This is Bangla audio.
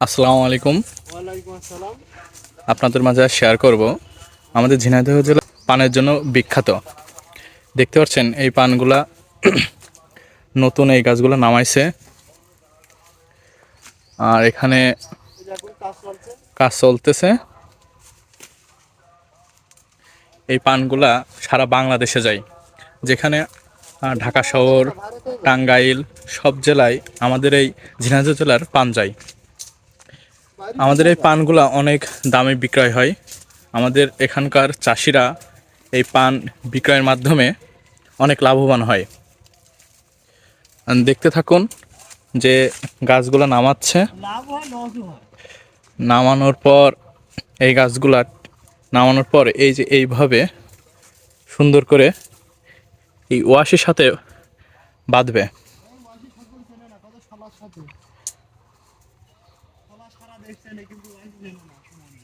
আসসালামু আলাইকুম। আপনাদের মাঝে শেয়ার করব। আমাদের ঝিনাইদহ জেলা পানের জন্য বিখ্যাত। দেখতে পাচ্ছেন এই পানগুলা নতুন এই গাছগুলো নামাইছে। আর এখানে কাজ চলতেছে। এই পানগুলা সারা বাংলাদেশে যায়। যেখানে ঢাকা শহর টাঙ্গাইল সব জেলায় আমাদের এই ঝিনাইদহ জেলার পান যায়। আমাদের এই পানগুলা অনেক দামে বিক্রয় হয়। আমাদের এখানকার চাষিরা এই পান বিক্রয়ের মাধ্যমে অনেক লাভবান হয়। দেখতে থাকুন যে গাছগুলো নামাচ্ছে। নামানোর পর, এই গাছগুলা নামানোর পর এই যে এইভাবে সুন্দর করে এই ওয়াশের সাথে বাঁধবে। সারা না কিন্তু না সমানে।